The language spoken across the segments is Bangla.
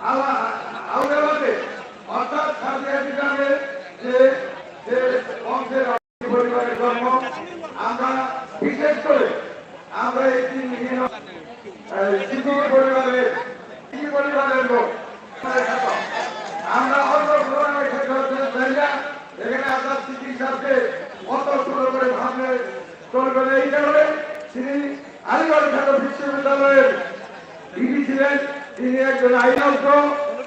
আউলাবাদে অর্থাৎ সাদিয়া বিভাগে যে যে বংশের পরিবারের জন্ম আমরা বিশেষ করে আমরা এই তিন বিভিন্ন সিদ্ধি পরিবারের সিদ্ধি পরিবারের লোক আমরা অল্প প্রোগ্রামের ক্ষেত্রে হচ্ছে জায়গা এখানে আপনার সিদ্ধি সাথে অত সুন্দর করে ভাবলে চলবে না। এই কারণে তিনি আলিগড় খ্যাত বিশ্ববিদ্যালয়ের ডিগ্রি ছিলেন তিনি একজন আইনজ্ঞ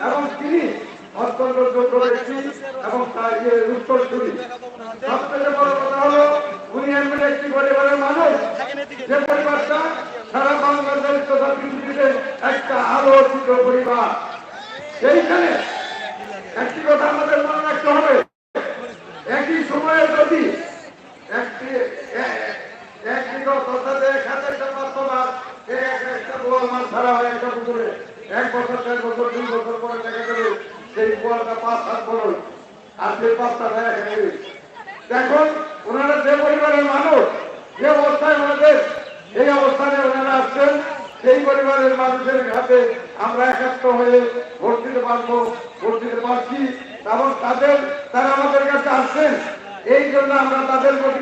এবং তিনি অত্যন্ত যোগ্য ব্যক্তি এবং তার যে উত্তরসূরি সবথেকে বড় কথা হলো উনি এমন একটি পরিবারের মানুষ যে পরিবারটা সারা বাংলাদেশ তথা পৃথিবীতে একটা আলোচিত পরিবার সেইখানে একটি কথা আমাদের মনে রাখতে হবে একই সময়ে যদি একটি এ- একটি অর্থাৎ এক হাতে একটা বাস্তবাদ এক একটা বোয়াল মাছ ছাড়া হয় একটা পুকুরে এক বছর চার বছর দুই বছর পরে দেখা যাবে সেই বোয়ালটা পাঁচ হাত বড় আর সেই পাঁচটা দেখা যাবে দেখুন ওনারা যে পরিবারের মানুষ যে অবস্থায় ওনাদের এই অবস্থানে ওনারা আসছেন সেই পরিবারের মানুষের হাতে আমরা একাত্ম হয়ে ভোট দিতে পারব ভোট দিতে পারছি এবং তাদের তারা আমাদের কাছে আসছেন এই জন্য আমরা তাদের প্রতি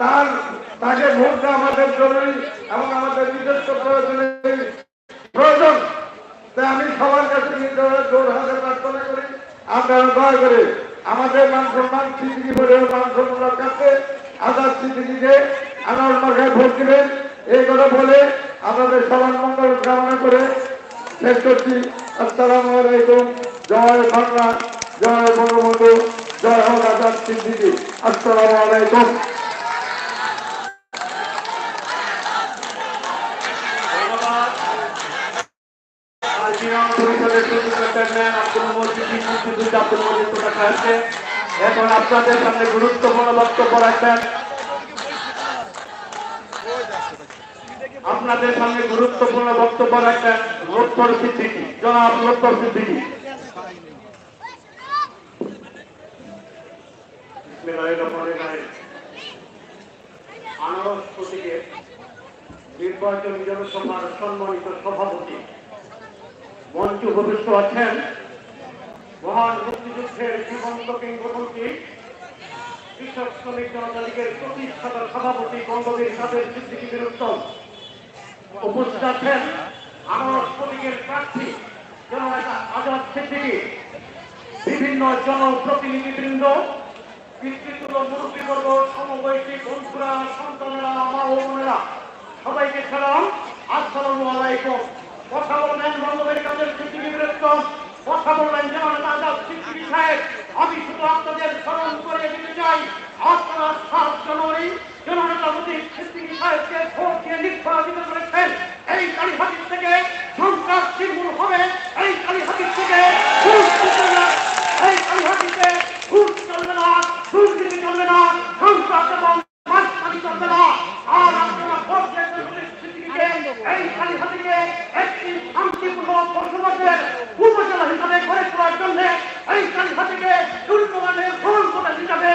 তার তাকে ভোট দেওয়া আমাদের জরুরি এবং আমাদের নিজস্ব প্রয়োজনে প্রয়োজন। তাই আমি সবার কাছে জোর হাতে প্রার্থনা করি। আপনারা দয়া করে আমাদের মান সম্মান স্বীকৃতি পরিবার মান সম্মান রক্ষার্থে আজাদ স্বীকৃতিকে আনার মার্কায় ভোট দিবেন। এই কথা বলে আপনাদের সবার মঙ্গল কামনা করে শেষ করছি। আসসালামু আলাইকুম। জয় বাংলা, জয় বঙ্গবন্ধু, জয় হোক আজাদ স্বীকৃতি আসসালামু আলাইকুম ধন্যবাদ আলপিয়ন পরিষদের এখন আপনাদের সামনে গুরুত্বপূর্ণ বক্তব্য রাখবেন। আপনাদের সামনে গুরুত্বপূর্ণ বক্তব্য রাখবেন লোকর সিদ্দিকি জনাব লোকর সিদ্দিকি নির্বাচন জনসভার সম্মানিত সভাপতি। মঞ্চ উপবিষ্ট আছেন। মহান মুক্তিযুদ্ধের জীবন্ত কিংবদন্তি, কৃষক শ্রমিক জনতা লীগের প্রতিষ্ঠাতা সভাপতি বঙ্গবীর কাদের সিদ্দিকী বীরুত্তম উপস্থিত আছেন। আমার প্রতীকের প্রার্থী, জননেতা আজাদ সিদ্দিকী, বিভিন্ন জনপ্রতিনিধিবৃন্দ পিতৃতুল্য মুরব্বীবর্গ, সমবয়সী বন্ধুরা, সন্তানেরা, মা ও বোনেরা, সবাইকে সালাম। আসসালামু আলাইকুম। কথা বলবেন বঙ্গবীর কাদের সিদ্দিকী বীরত্তম কথা বলবেন যেমন আজাদ সিদ্দিকী সাহেব, আমি শুধু আপনাদের স্মরণ করে দিতে চাই, আপনারা সাত জানুয়ারি জননেতা মোদী সিদ্দিকী সাহেবকে ভোট দিয়ে নির্বাচিত করেছেন, এই কালীহাতির থেকে চলবে না আর আপনারা ভোট দিয়ে সিদ্দিকীকে এই কালীহাতিকে একটি বসবাসের উপজেলা হিসাবে গড়ে তোলার জন্য এই কালীহাতিকে দুর্গমানের ভুল প্রদেশ হিসাবে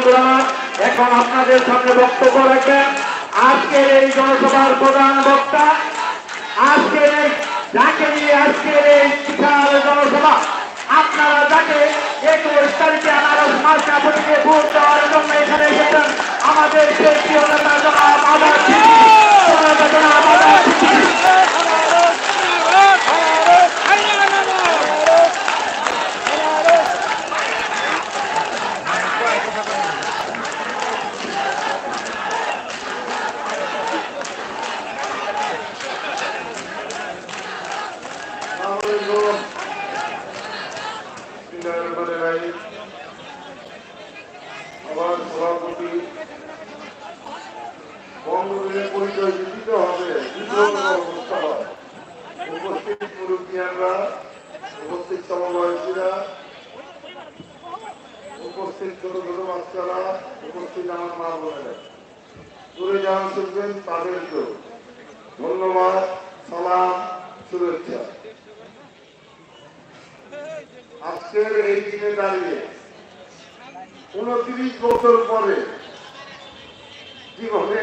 বন্ধুরা, এখন আপনাদের সামনে বক্তব্য রাখবেন। আজকের এই জনসভার প্রধান বক্তা, আজকের এই, যাকে নিয়ে আজকের এই বিশাল জনসভা, আপনারা যাকে একুশ তারিখে আনারস মাস আপনাকে ভোট দেওয়ার জন্য এখানে এসেছেন, আমাদের সেই প্রিয় নেতা জনাব আবার জনাব আবার বঙ্গবন্ধুর পরিচয় দিতে হবে উপস্থিত মুরব্বিয়ানরা, উপস্থিত সমবয়সীরা, উপস্থিত ছোট ছোট বাচ্চারা, উপস্থিত আমার মা বোনেরা। ঘুরে যাওয়া শুনবেন তাদেরকেও ধন্যবাদ, সালাম, শুভেচ্ছা। আজকের এই দিনে দাঁড়িয়ে উনত্রিশ বছর পরে জীবনে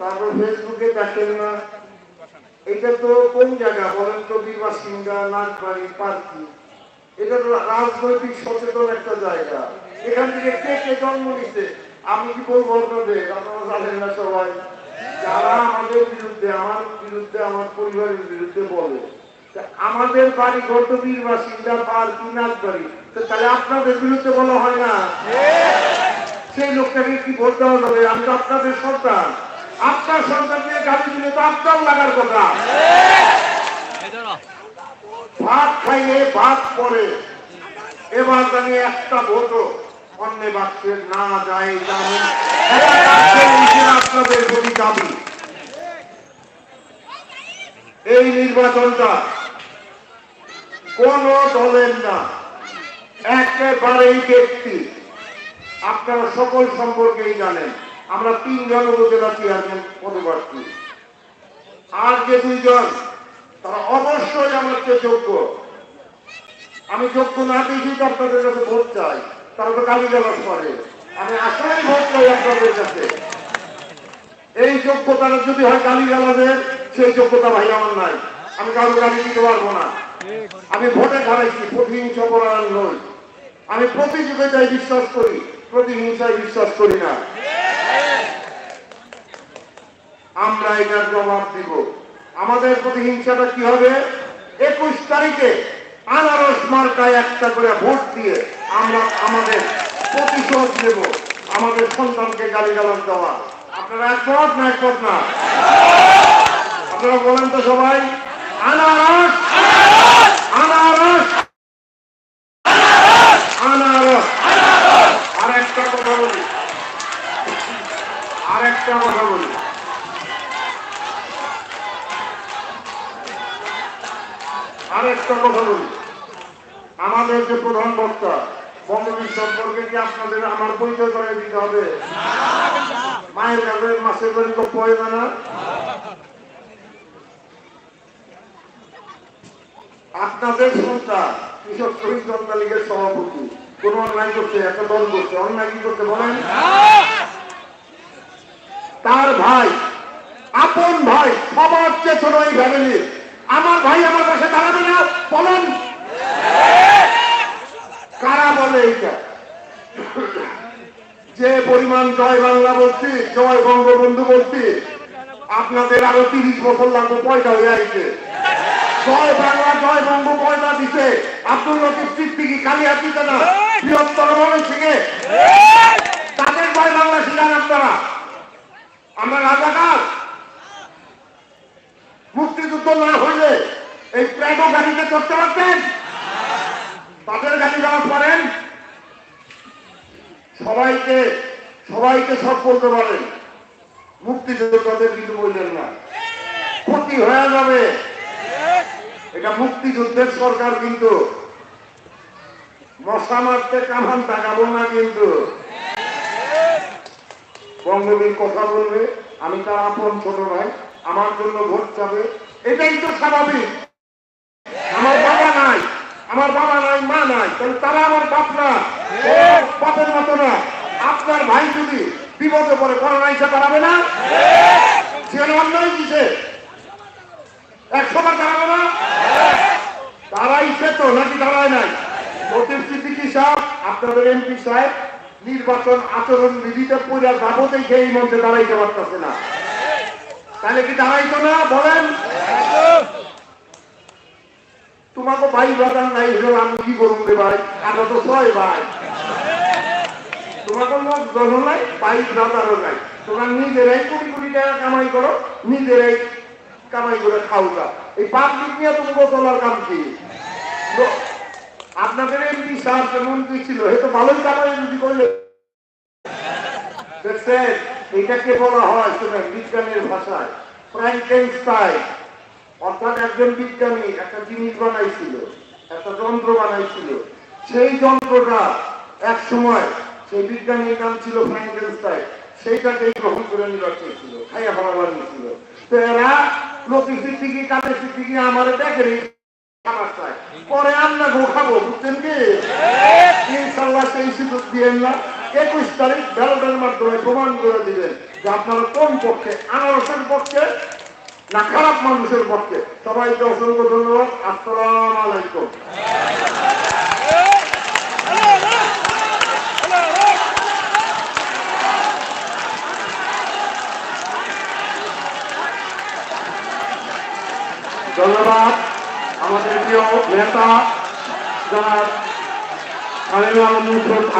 তারপর ফেসবুকে দেখেন না। এটা তো কোন জায়গা বলেন তো বিবাসিন্দা নাগবাড়ি পার্কি। এটা তো রাজনৈতিক সচেতন একটা জায়গা। এখান থেকে কে কে জন্ম নিচ্ছে আমি কি বলব আপনাদের? আপনারা জানেন না সবাই। যারা আমাদের বিরুদ্ধে আমার বিরুদ্ধে আমার পরিবারের বিরুদ্ধে বলে। আমাদের বাড়ি ঘর তো বীর বাসিন্দা পার্কি নাগবাড়ি। তো তাহলে আপনাদের বিরুদ্ধে বলা হয় না? সেই লোকটাকে কি ভোট দেওয়া যাবে? আমি তো আপনাদের সন্তান। আপনার সন্তান নিয়ে গাড়ি দিলে তো আপনার লাগার কথা। ভাত খাইলে ভাত পরে এবার জানি একটা ভোটও অন্য বাক্যে না যায় আপনাদের প্রতি দাবি। এই নির্বাচনটা কোন দলের না, একেবারেই ব্যক্তি। আপনারা সকল সম্পর্কেই জানেন। আমরা তিনজন উপজেলা চেয়ারম্যান পদপ্রার্থী। আর যে দুইজন, তারা অবশ্যই আমার চেয়ে যোগ্য। আমি যোগ্য না দেখি আপনাদের কাছে ভোট চাই। তারা তো গালি গালাজ করে। আমি আসলেই ভোট চাই আপনাদের কাছে। এই যোগ্যতাটা যদি হয় গালি গালাজের, সেই যোগ্যতা ভাই আমার নাই। আমি কারও গালি দিতে পারব না। আমি ভোটে হারাইছি, প্রতিহিংস পরায়ণ নই। আমি প্রতিযোগিতায় বিশ্বাস করি, প্রতিহিংসায় বিশ্বাস করি না। আমরা এটার জবাব দিব। আমাদের প্রতিহিংসাটা কি হবে? একুশ তারিখে আনারস মার্কায় একটা করে ভোট দিয়ে আমরা আমাদের প্রতিশোধ দেব আমাদের সন্তানকে গালি গালাজ দেওয়া। আপনারা একমত না একমত না? আপনারা বলেন তো সবাই, আনারস আনারস আনারস আর একটা কথা বলি। আর একটা কথা বলি আর একটা কথা বলি আমাদের যে প্রধান বক্তা বঙ্গবীর সম্পর্কে কি আপনাদের আমার পরিচয় করে দিতে হবে? মায়ের কাছে মাসের বাড়ি তো পয়দা না? আপনাদের সন্তান, কৃষক শহীদ জনতা লীগের সভাপতি, কোন অন্যায় করছে একটা দল করছে, অন্যায় কি করতে বলেন? তার ভাই, আপন ভাই, সবার চেয়ে ছোট এই ফ্যামিলি আমার ভাই আমার পাশে দাঁড়াবে না, বলেন। কারা বলে এইটা? যে পরিমাণ জয় বাংলা বলছি, জয় বঙ্গবন্ধু বলছি, আপনাদের আরও তিরিশ বছর লাগবে পয়সা হয়ে আইছে। জয় বাংলা, জয় বঙ্গ পয়সা দিছে। আব্দুল লতিফ সিদ্দিকি কালিয়া দিতে না, বৃহত্তর মনে থেকে। তাদের জয় বাংলা শিখান আপনারা। আমরা রাজাকার। হইলে এই প্রাডো গাড়িতে চড়তে পারতেন? তাদের গাড়ি যাওয়ার পরেন, সবাইকে সবাইকে সব বলতে পারেন মুক্তিযোদ্ধাদের কিন্তু বললেন না। ক্ষতি হয়ে যাবে। এটা মুক্তিযুদ্ধের সরকার কিন্তু। মশা মারতে কামান তাকাবো না কিন্তু। বঙ্গবীর কথা বলবে, আমি তার আপন ছোট ভাই, আমার জন্য ভোট চাবে। এটাই তো স্বাভাবিক। আমার বাবা নাই, আমার বাবা নাই, মা নাই, তাহলে তারা আমার বাপ না বাপের মতো না। আপনার ভাই যদি বিপদে পড়ে, করোনা এসে দাঁড়াবে না? সেখানে অন্যায় কিসে একশো বার দাঁড়াবে না? দাঁড়াইছে তো নাকি দাঁড়ায় নাই। অতীব সিদ্দিকি সাহেব, আপনাদের এমপি সাহেব, নির্বাচন আচরণ বিধিতে পূজা দেখে এই মধ্যে দাঁড়াইতে পারতেছে না। তাহলে কি দাঁড়াইতো না, বলেন? তোমাকে ভাই বাগান নাই হলো আমি কি করুন রে ভাই? আমরা তো ছয় ভাই। তোমাকে লোক জন নাই নাই। তোমরা নিজেরাই কোটি কোটি টাকা কামাই করো, নিজেরাই কামাই করে এই পাবলিক নিয়ে কাম কি? আপনাদের এমপি সাহেব যে ছিল এ তো ভালোই কামাই যদি করলে। দেখছেন এটাকে বলা হয়? শুনেন, বিজ্ঞানের ভাষায় ফ্র্যাঙ্কেনস্টাইন অর্থাৎ একজন বিজ্ঞানী একটা জিনিস বানাইছিল, একটা যন্ত্র বানাইছিল। সেই যন্ত্রটা এক সময় সেই বিজ্ঞানীর নাম ছিল ফ্র্যাঙ্কেনস্টাইন সেইটাকে গ্রহণ করে খাইয়া তো এরা আমার দেখেনি পরে আমরা গো খাব, বুঝছেন কি? ইনশাল্লাহ সেই সুযোগ দিয়েন না। একুশ তারিখ ব্যালটের মাধ্যমে প্রমাণ করে দিবেন যে আপনারা কোন পক্ষে আনারসের পক্ষে না, খারাপ মানুষের পক্ষে। সবাইকে অসংখ্য ধন্যবাদ। আসসালাম আলাইকুম। ধন্যবাদ। আমাদের প্রিয় নেতা, যারা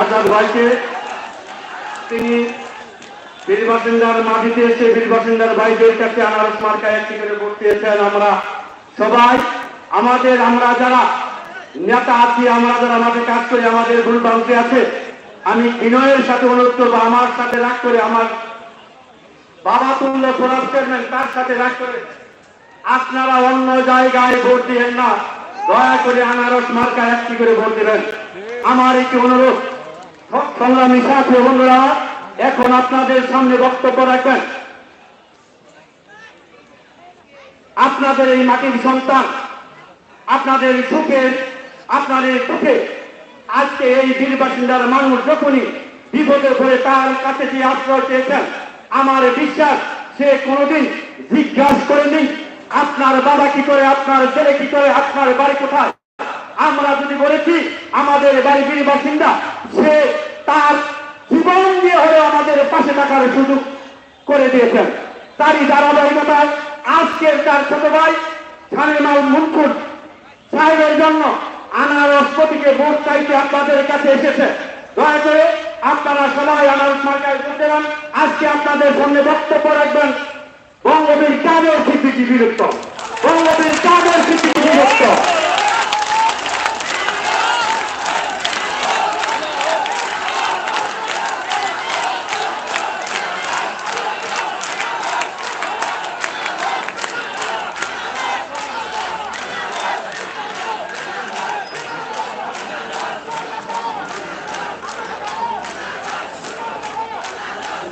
আজাদ ভাইকে তিনি বীর বাসিন্দার মাটিতে এসে বীর বাসিন্দার ভাইদের কাছে আনারস মার্কা একটি করে ভোট দিয়েছেন আমরা সবাই। আমাদের, আমরা যারা নেতা আছি, আমরা যারা আমাদের কাজ করি, আমাদের ভুল ভ্রান্তি আছে। আমি বিনয়ের সাথে অনুরোধ করব, আমার সাথে রাগ করে, আমার বাবা তুল্য ফোরাম চেয়ারম্যান, তার সাথে রাগ করে। আপনারা অন্য জায়গায় ভোট দিবেন না। দয়া করে আনারস মার্কা একটি করে ভোট দিবেন। আমার একটি অনুরোধ, সংগ্রামী সাথী বন্ধুরা এখন আপনাদের সামনে বক্তব্য রাখবেন। আপনাদের এই মাটির সন্তান, আপনাদের সুখে আপনাদের সুখে আজকে এই বীর বাসিন্দার মানুষ যখনই বিপদে পড়ে তার কাছে যে আশ্রয় চেয়েছেন, আমার বিশ্বাস, সে কোনোদিন জিজ্ঞাসা করেনি, আপনার বাবা কি করে, আপনার ছেলে কি করে, আপনার বাড়ি কোথায়? আমরা যদি বলেছি, আমাদের বাড়ি বীর বাসিন্দা, সে তার জীবন দিয়ে হলেও আমাদের পাশে সুযোগ করে দিয়েছেন। তারই ধারাবাহিকতায় আজকের তার ছোট ভাই শামিমাল মুনকুর সাহেবের জন্য আনারস প্রতীকে ভোট চাইতে আপনাদের কাছে এসেছে। দয়া করে আপনারা সবাই আনারস মার্কায় আজকে আপনাদের সামনে বক্তব্য রাখবেন বঙ্গবীর কাদের স্বীকৃতি বিরুদ্ধ বঙ্গবীর কাদের স্বীকৃতি বিরুদ্ধ বিসমিল্লাহির রহমানির রহিম। আসসালামু আলাইকুম। কস্তুরী পাড়ার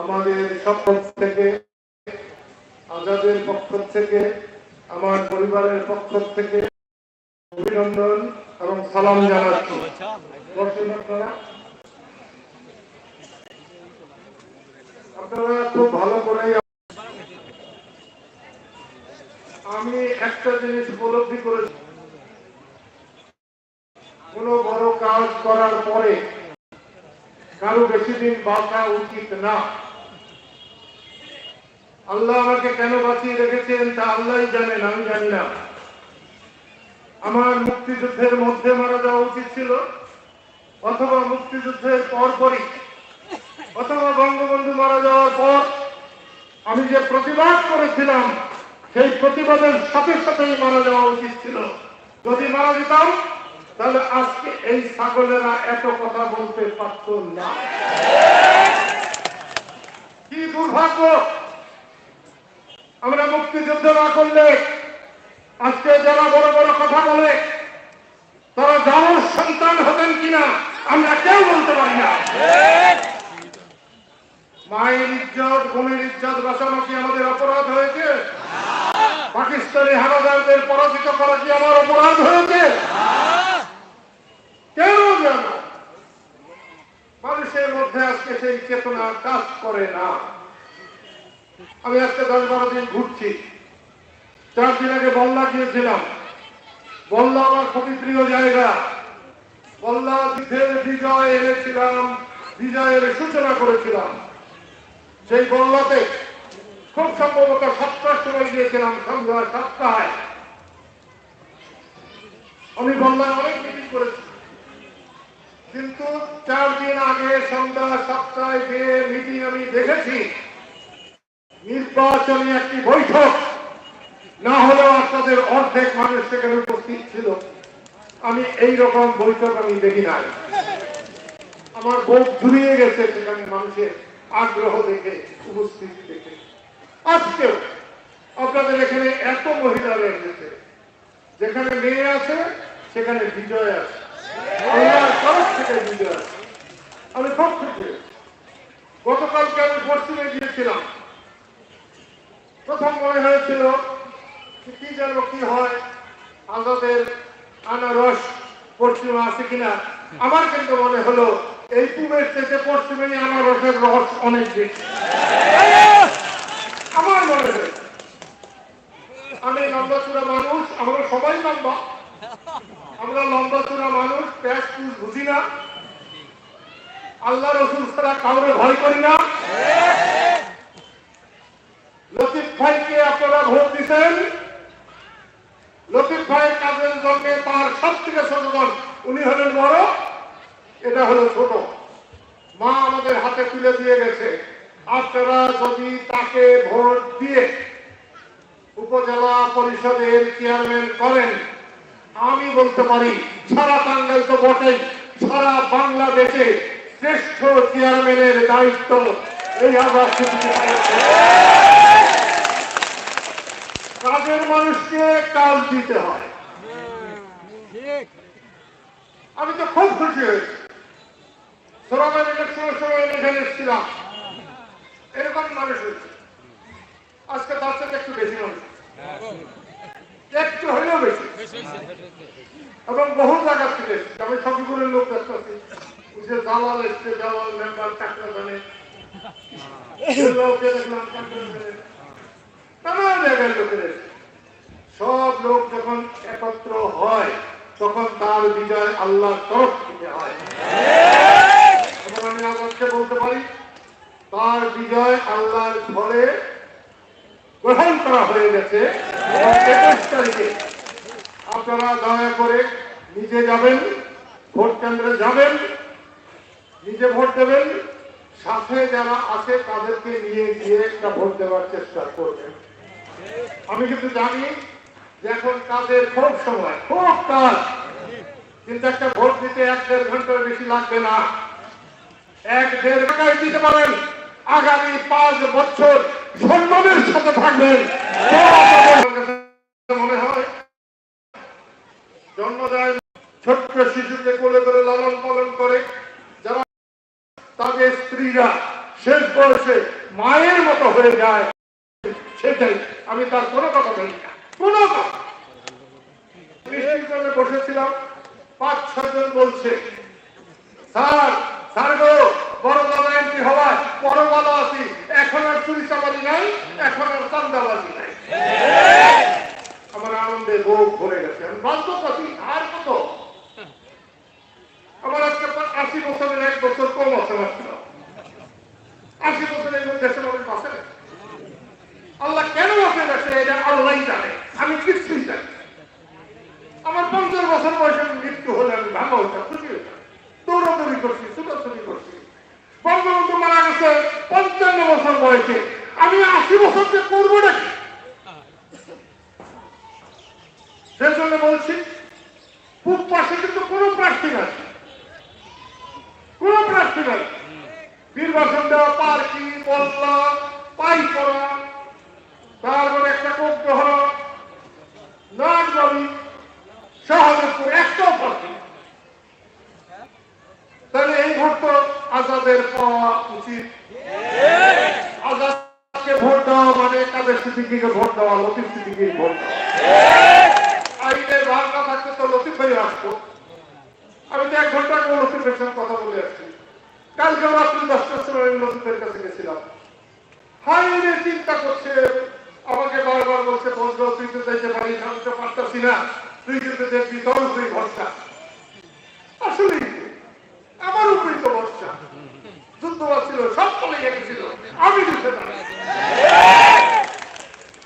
আমাদের পক্ষ থেকে, আজাদের পক্ষ থেকে, আমার পরিবারের পক্ষ থেকে অভিনন্দন এবং সালাম জানাচ্ছি। আপনারা খুব ভালো করে আমি একটা জিনিস উপলব্ধি করেছি। কোনো বড় কাজ করার পরে কারও বেশি দিন বাঁচা উচিত না। আল্লাহ আমাকে কেন বাঁচিয়ে রেখেছেন তা আল্লাহই জানেন, আমি জানি না। আমার মুক্তিযুদ্ধের মধ্যে মারা যাওয়া উচিত ছিল, অথবা মুক্তিযুদ্ধের পরপরই, অথবা বঙ্গবন্ধু মারা যাওয়ার পর আমি যে প্রতিবাদ করেছিলাম, সেই প্রতিবাদের সাথে সাথেই মারা যাওয়া উচিত ছিল। যদি মারা যেতাম, তাহলে আজকে এই ছাগলেরা এত কথা বলতে পারত না। কি দুর্ভাগ্য! আমরা মুক্তিযুদ্ধ না করলে, আজকে যারা বড় বড় কথা বলে, তারা যাওয়ার সন্তান হতেন কিনা আমরা কেউ বলতে পারি না। মায়ের ইজ্জত, বোনের ইজ্জত বাঁচানো কি আমাদের অপরাধ হয়েছে? পাকিস্তানি হানাদারদের পরাজিত করা কি আমার অপরাধ হয়েছে? কেন যেন মানুষের মধ্যে আজকে সেই চেতনা কাজ করে না। আমি আজকে দশ বারো দিন ঘুরছি। চার দিন আগে বল্লা গিয়েছিলাম। বল্লা আমার খুবই প্রিয় জায়গা। বল্লা বিজয় এনেছিলাম, বিজয়ের সূচনা করেছিলাম। সেই বল্লাতে খুব সম্ভবত সপ্তাহ সময় গিয়েছিলাম সন্ধ্যা সপ্তাহে আমি বল্লায় অনেক মিটিং করেছি। কিন্তু চার দিন আগে সন্ধ্যা সপ্তাহে গিয়ে মিটিং আমি দেখেছি নির্বাচনী একটি বৈঠক না হলেও আপনাদের অর্ধেক মানুষ সেখানে উপস্থিত ছিল। আমি এই রকম বৈঠক আমি দেখি নাই। আমার বুক জুড়িয়ে গেছে সেখানে মানুষের আগ্রহ দেখে, উপস্থিতি দেখে। আজকেও আপনাদের এখানে এত মহিলারা এসেছে যেখানে মেয়ে আছে, সেখানে বিজয় আছে। আমি খুব খুশি গতকালকে আমি পশ্চিমে গিয়েছিলাম। প্রথম মনে হয়েছিল কি যেন কি হয়, আজাদের আনারস পশ্চিমে আছে কিনা। আমার কিন্তু মনে হলো, এই পূবের থেকে পশ্চিমে আনারসের রস অনেক বেশি। আমার মনে হয়েছে আমি লম্বা চূড়া মানুষ, আমরা সবাই লম্বা। আমরা লম্বা চূড়া মানুষ প্যাস বুঝি না। আল্লাহ রসুল ছাড়া কাউরে ভয় করি না। ভাইকে আপনারা ভোট দিচ্ছেন। লতিফ ভাইয়ের কাজের জন্য তার সব থেকে দল, উনি হলেন বড়, এটা হলো ছোট। মা আমাদের হাতে তুলে দিয়ে গেছে। আপনারা যদি তাকে ভোট দিয়ে উপজেলা পরিষদের চেয়ারম্যান করেন, আমি বলতে পারি সারা টাঙ্গাইল তো বটেই, সারা বাংলাদেশে শ্রেষ্ঠ চেয়ারম্যানের দায়িত্ব এই আবার কাজের মানুষকে কাজ দিতে হয়। আমি তো খুব খুশি হয়েছি। শ্রমের ইলেকশনের সময় এখানে এসেছিলাম। এরকম মানুষ হয়েছে। আজকে তার থেকে একটু বেশি মানুষ। একটু হলেও বেশি। এবং বহু জায়গা থেকে আমি সবগুলোর লোক দেখতেছি ওই যে দালাল এসছে দালাল মেম্বার চাকরা জানে। লোককে দেখলাম চাকরা জানে। নানা জায়গায় লোকের সব লোক যখন একত্র হয়, তখন তার বিজয় আল্লাহর তরফ থেকে হয়। আমি আপনাকে বলতে পারি, তার বিজয় আল্লাহর ঘরে গ্রহণ করা হয়ে গেছে। একুশ তারিখে আপনারা দয়া করে নিজে যাবেন, ভোট কেন্দ্রে যাবেন, নিজে ভোট দেবেন। সাথে যারা আছে তাদেরকে নিয়ে গিয়ে একটা ভোট দেওয়ার চেষ্টা করবেন। আমি কিন্তু জানি যে এখন কাজের খুব সময়, খুব কাজ। কিন্তু একটা ভোট দিতে এক দেড় ঘণ্টার বেশি লাগবে না। এক দেড় টাকায় দিতে পারেন। আগামী পাঁচ বছর সম্মানের সাথে থাকবেন। মনে হয় জন্ম দেয় ছোট্ট শিশুকে কোলে করে লালন পালন করে যারা তাদের স্ত্রীরা শেষ বয়সে মায়ের মতো হয়ে যায়, সেটাই। আমি তার কোনো কথা বলি না। কোনো কথা। বসেছিলাম, পাঁচ ছজন বলছে, স্যার স্যার গো, বড় দাদা এমপি হওয়ায় বড় ভালো আছি। এখন আর চুরি চামারি নাই, এখন আর চান্দাবাজি নাই। আমার আনন্দে বুক ভরে গেছে। আমি বাধ্য পাচ্ছি আর কত? আমার আজকে আশি বছরের এক বছর কম আছে মাত্র। আশি বছরের মধ্যে মানুষ বাঁচে না। আল্লাহ কেন বাঁচে গেছে? এটা আল্লাহ জানে। আমি কিছুই জানি আমার পঞ্চাশ বছর বয়সে মৃত্যু হলে আমি ভালো হতাম খুশি হতাম। দৌড়াদৌড়ি করছি, ছুটাছুটি করছি। বঙ্গবন্ধু মারা গেছে পঞ্চান্ন বছর বয়সে। আমি আশি বছর যে করব নাকি সেজন্য বলছি, পূব পাশে কিন্তু কোনো প্রার্থী নাই কোনো প্রার্থী নাই নির্বাচন দেওয়া পার্কি বল্লা পাই করা তারপরে একটা কোগ্রহ নাটবাড়ি শাহজাদপুর একটাও প্রার্থী নেই। তাহলে এই ভোট তো আজাদের পাওয়া উচিত আজাদকে ভোট দেওয়া মানে কাদের সিদ্দিকিকে ভোট দেওয়া লতিফ সিদ্দিকির ভোট দেওয়া আইনের ভাগ না থাকতে তো লতিফ ভাই আসতো আমি তো এক ঘণ্টা আগে লতিফের সঙ্গে কথা বলে আসছি কালকে রাত্রি দশটার সময় আমি লতিফের কাছে গেছিলাম হাই রে চিন্তা করছে আমাকে বারবার বলছে বন্ধু তুই তো যাইতে পারিস আমি তো পারতাছি না তুই কিন্তু দেখবি তোর উপরেই ভরসা আসলেই তো। আমার উপরেই তো ভরসা যুদ্ধ ছিল সব চলে গেছিল আমি দিতে পারি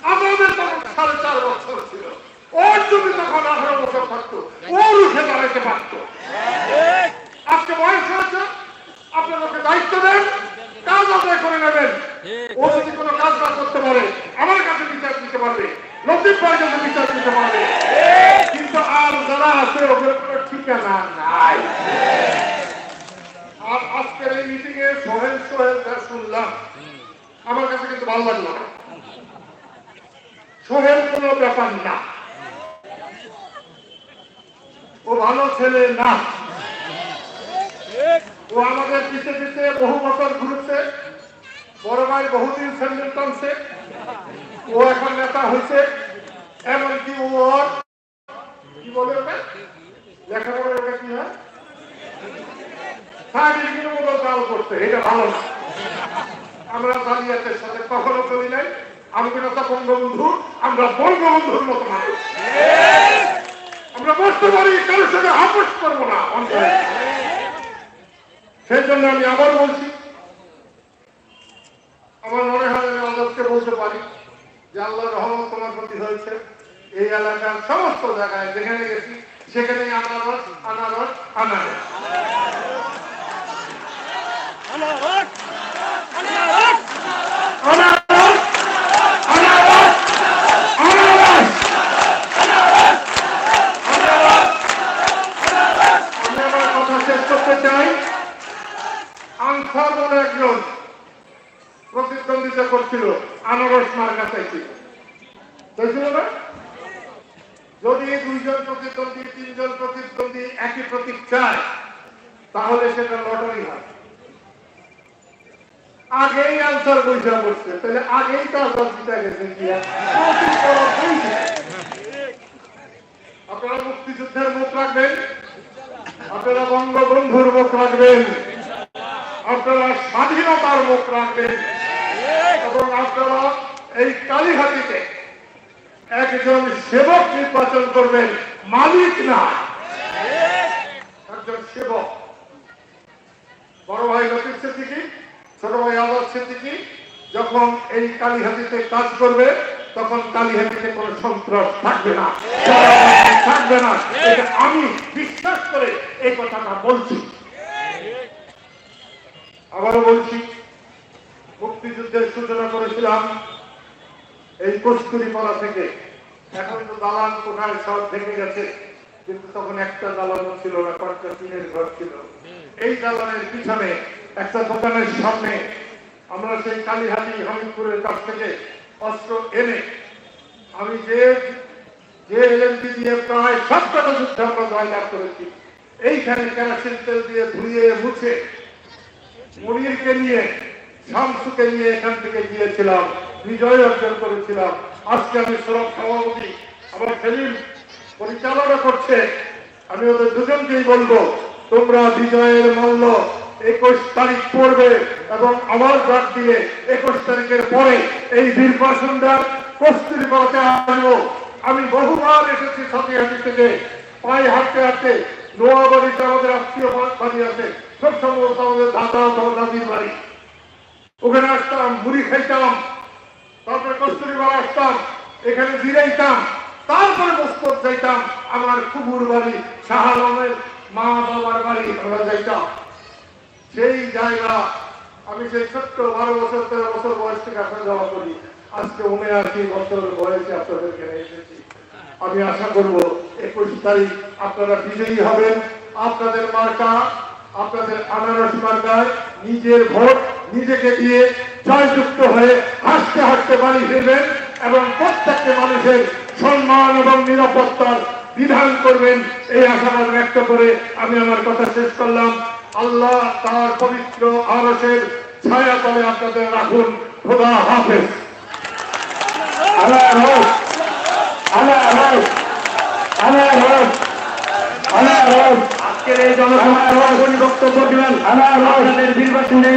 আমাদের তখন সাড়ে চার বছর ছিল ওর যদি তখন আঠারো বছর থাকতো ওর উঠে দাঁড়াইতে পারতো আজকে বয়স হয়েছে আপনার ওকে দায়িত্ব দেন কাজ আদায় করে নেবেন ও যদি কোনো কাজ না করতে পারে আমার কাছে বিচার দিতে পারবে লতিফ ভাইয়ের কাছে বিচার দিতে পারবে কিন্তু আর যারা আছে ওদের কোনো ঠিকানা নাই আর আজকের এই মিটিং এ সোহেল সোহেল যা শুনলাম আমার কাছে কিন্তু ভালো লাগল না সোহেল কোনো ব্যাপার না ও ভালো ছেলে না ও আমাদের পিছে পিছে বহু বছর ঘুরেছে। বড় ভাই বহুদিন স্যান্ডেল টানছে। ও এখন নেতা হয়েছে। এমনকি ওর কি বলে ওটা লেখাপড়া ওটা কি হয়? কাল করতে এটা ভালো আমরা জালিয়াতের সাথে কখনো চলি নাই। আন্তর্জাতিক বঙ্গবন্ধু, আমরা বঙ্গবন্ধুর মতো মানুষ। আমরা বসতে পারি, কারোর সাথে আপোষ করব না। অন্তরে। সেই জন্য আমি আবার বলছি, আমার মনে হয় আমি আদালতকে বলতে পারি যে আল্লাহ রহমত তোমার প্রতি হয়েছে। এই এলাকার সমস্ত জায়গায় যেখানে গেছি সেখানে আনারস আনারস আনারস। আনারস আনারস আনারস আমি আমার কথা শেষ করতে চাই আনসার বলে একজন প্রতিদ্বন্দ্বিতা করছিল আনারস মার্কা চাইছিল চাইছিল না? যদি দুইজন প্রতিদ্বন্দ্বী, তিনজন প্রতিদ্বন্দ্বী একই প্রতীক চায়, তাহলে সেটা লটারি হয়। আগেই আনসার পয়সা বসছে। তাহলে আগেই তো আনসার জিতে? প্রতীক আপনারা মুক্তিযুদ্ধের মুখ রাখবেন। আপনারা বঙ্গবন্ধুর মুখ রাখবেন। আপনারা স্বাধীনতার মুখ রাখবেন। এবং আপনারা এই কালীঘাটিতে একজন সেবক নির্বাচন করবেন মালিক না। একজন সেবক। বড় ভাই লতিফ সিদ্দিকি, ছোট ভাই আজাদ সিদ্দিকি যখন এই কালীহাতিতে কাজ করবে, তখন কালীহাতিতে কোনো সন্ত্রাস থাকবে না। থাকবে না। আমি বিশ্বাস করে এই কথাটা বলছি। আবারও বলছি, মুক্তিযুদ্ধের সূচনা করেছিলাম এই কস্তুরি পাড়া থেকে। এখন তো দালান কোঠায় সব ভেঙে গেছে। কিন্তু তখন একটা দালানও ছিল না, কয়েকটা টিনের ঘর ছিল। এই দালানের পিছনে একটা দোকানের সামনে আমরা সেই কালীহাটি হামিদপুরের কাছ থেকে অস্ত্র এনে আমি যে যে এলএমপি দিয়ে প্রায় সবকটা যুদ্ধে আমরা জয়লাভ করেছি। এইখানে কেরাসিন তেল দিয়ে ধুয়ে মুছে মনিরকে নিয়ে শামসুকে নিয়ে এখান থেকে গিয়েছিলাম। বিজয় অর্জন করেছিলাম। আজকে আমি সরব সভাপতি, আমার ফিল্ম পরিচালনা করছে। আমি ওদের দুজনকেই বলব, তোমরা বিজয়ের মূল্য একুশ তারিখ পড়বে এবং আমার ডাক দিয়ে একুশ তারিখের পরে এই নির্বাচনটা প্রস্তুতি করতে আসব আমি বহুবার এসেছি সাথে থেকে। পায়ে হাঁটতে হাঁটতে নোয়াবাড়িতে আমাদের আত্মীয় বাড়ি আছে। সব সম্ভবত আমাদের দাদা, দাদির বাড়ি। ওখানে আসতাম, মুড়ি খাইতাম। তারপরে কস্তুরিবার আসতাম, এখানে জিরাইতাম, তারপরে মস্কত যাইতাম, আমার কুকুর বাড়ি শাহ মা বাবার বাড়ি আমরা যাইতাম। সেই জায়গা, আমি সেই ছোট্ট বারো বছর, তেরো বছর বয়স থেকে আসা যাওয়া করি। আজকে উনআশি বছর বয়সে আপনাদের এখানে এসেছি। আমি আশা করব একুশ তারিখ আপনারা বিজয়ী হবেন। আপনাদের মার্কা, আপনাদের আনারস মার্কায় নিজের ভোট নিজেকে দিয়ে জয়যুক্ত হয়ে হাসতে হাসতে বাড়ি ফিরবেন এবং প্রত্যেকটা মানুষের সম্মান এবং নিরাপত্তার বিধান করবেন এই আশাবাদ ব্যক্ত করে আমি আমার কথা শেষ করলাম। আল্লাহ তার পবিত্র আরসের ছায়া তলে আপনাদের রাখুন। খোদা হাফেজ। আল্লাহ হাফেজ। আল্লাহ হাফেজ। আল্লাহ হাফেজ। আল্লাহ হাফেজ। আজকের এই জনসভায় বক্তব্য আপনাদের নির্বাচনে